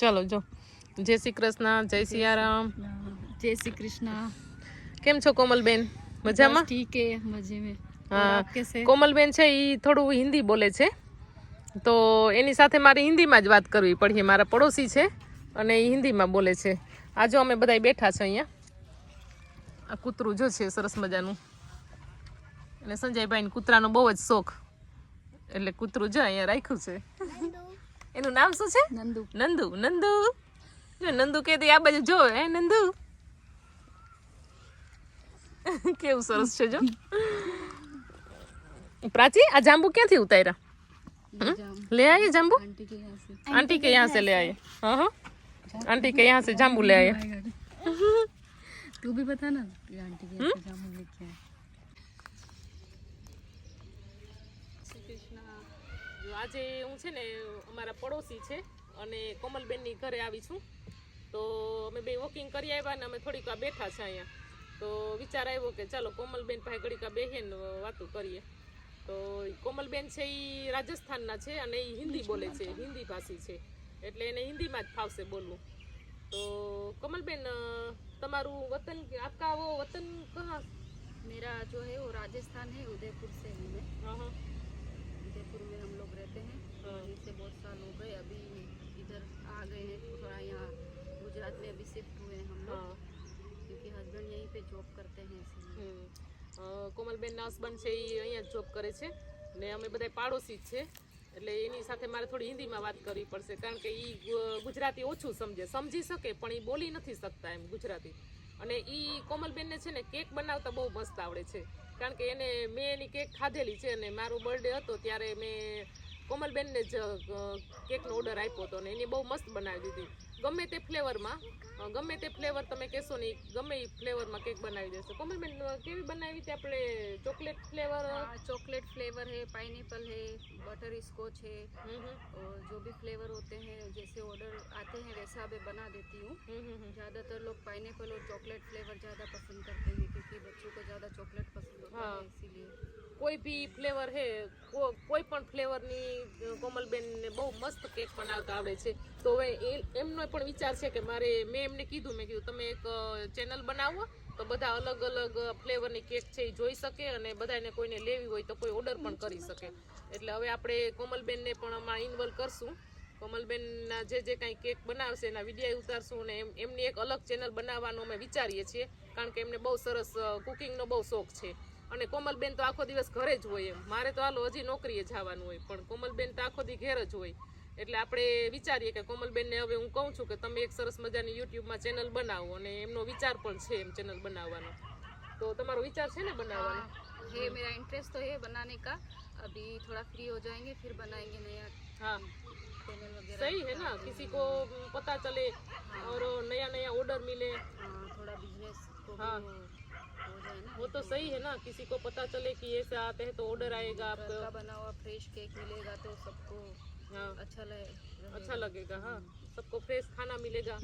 ચાલો જો. જય શ્રી કૃષ્ણ જય સિયારામ. જય શ્રી કૃષ્ણ. કેમ છો કોમલબેન? મજામાં? ઠીક હે મજે કોમલબેન છે એ થોડું હિન્દી બોલે છે. તો એની સાથે મારે હિન્દીમાં જ વાત કરવી પડી મારા પડોશી છે અને એ હિન્દીમાં બોલે છે. આજે અમે બધા બેઠા છો અહીંયા. આ કૂતરું જો છે સરસ મજાનું. અને સંજયભાઈ કૂતરાનો બહુ જ શોખ. એટલે કૂતરું જો અહીંયા રાખ્યું છે. એનું નામ શું છે नंदू નંદુ નંદુ જો નંદુ કે આ બાજુ જો હે નંદુ કેવું સરસ છે જો પ્રાચી આ જાંબુ ક્યાંથી ઉતાર્યા ये जाम ले आइए जाम्बू आंटी के यहाँ से आंटी के यहाँ से ले आइए हाँ हाँ आंटी के यहाँ से जाम्बू ले आइए तू भी बता ना कि आंटी के यहाँ से जामुन लेके आए જો આજે હું છે ને અમારા પડોશી છે અને કોમલબેનની ઘરે આવી છું તો અમે બે વોકિંગ કરી આવ્યા ને અમે થોડીક વાર બેઠા છે અહીંયા તો વિચાર આવ્યો કે ચાલો કોમલબેન પાસે ઘડીક વાર બેસીએ ને વાતો કરીએ તો ઈ કોમલબેન છે એ રાજસ્થાનના છે અને એ હિન્દી બોલે છે હિન્દી ભાષી છે એટલે એને હિન્દીમાં જ ફાવશે બોલવું તો કમલબેન અ, તમારું વતન આપકા વો વતન કહા मेरा जो है वो राजस्थान है उदयपुर से हूँ मैं હા હા उदयपुर में हम लोग रहते हैं हाँ। वहीं से बहुत साल हो गए अभी इधर आ गए हैं थोड़ा यहाँ गुजरात में अभी शिफ्ट हुए हैं हम लोग હા क्योंकि हस्बैंड यहीं पे जॉब करते हैं इसलिए હમ. અ, કોમલબેનના હસબન્ડ છે એ અહીંયા જ જોબ કરે છે ને અમે બધા પાડોશી જ છે એટલે એની સાથે મારે થોડી હિન્દીમાં વાત કરવી પડશે કારણ કે એ ગુજરાતી ઓછું સમજે સમજી શકે પણ એ બોલી નથી શકતા એમ ગુજરાતી અને એ કોમલબેનને છે ને કેક બનાવતા બહુ મસ્ત આવડે છે કારણ કે એને મેં એની કેક ખાધેલી છે અને મારો બર્થડે હતો ત્યારે મેં કોમલબેનને જ અ, કેકનો ઓર્ડર આપ્યો હતો અને એની બહુ મસ્ત બનાવી દીધી ગમે તે ફ્લેવરમાં અ, ગમે તે ફ્લેવર તમે કહેશો ને ઈ ગમે એ ફ્લેવરમાં કેક બનાવી દેશે કોમલબેન અ, કેવી બનાવી હતી આપણે ચોકલેટ ફ્લેવર हाँ, चॉकलेट फ्लेवर है पाइनएप्पल है बटर स्कॉच है और जो भी फ्लेवर होते हैं जैसे ऑर्डर आते हैं वैसा मैं बना देती हूँ ज़्यादातर लोग पाइनएप्पल और चॉकलेट फ्लेवर ज़्यादा पसंद करते हैं क्योंकि बच्चों को ज़्यादा चॉकलेट पसंद होता हाँ। है इसीलिए કોઈ બી ફ્લેવર હે કો- કોઈ પણ ફ્લેવરની કોમલબેનને બહુ મસ્ત કેક બનાવતા આવડે છે તો હવે એ એમનો પણ વિચાર છે કે મારે મેં એમને કીધું મેં કીધું તમે એક ચેનલ બનાવો તો બધા અલગ અલગ ફ્લેવરની કેક છે એ જોઈ શકે અને બધાને કોઈને લેવી હોય તો કોઈ ઓર્ડર પણ કરી શકે એટલે હવે આપણે કોમલબેનને પણ આમાં ઇન્વોલ્વ કરશું કોમલબેનના જે જે કાંઈ કેક બનાવશે એના વિડીયો ઉતારશું અને એમ એમની એક અલગ ચેનલ બનાવવાનું અમે વિચારીએ છીએ કારણ કે એમને બહુ સરસ કુકિંગનો બહુ શોખ છે અને કોમલબેન તો આખો દિવસ ઘરે જ હોય એમ મારે તો હાલો હજી નોકરીએ જવાનું હોય પણ કોમલબેન તો આખો દી ઘેર જ હોય એટલે આપણે વિચારીએ કે કોમલબેનને હવે હું કહું છું કે તમે એક સરસ મજાની યુટ્યુબમાં ચેનલ બનાવો અને એમનો વિચાર પણ છે એમ ચેનલ બનાવવાનો તો તમારો વિચાર છે ને બનાવવાનો है मेरा इंटरेस्ट तो है बनाने का अभी थोड़ा फ्री हो जाएंगे फिर बनाएंगे नया हाँ चैनल वगैरह सही है ना? किसी को पता चले और नया नया ऑर्डर मिले। हाँ थोड़ा बिज़नेस को हाँ। वो तो सही है ना? किसी को पता चले कि ऐसे आते हैं तो ऑर्डर आएगा आपको। बना हुआ फ्रेश केक मिलेगा तो सबको हाँ। अच्छा लगे अच्छा लगेगा हाँ। सबको फ्रेश खाना मिलेगा।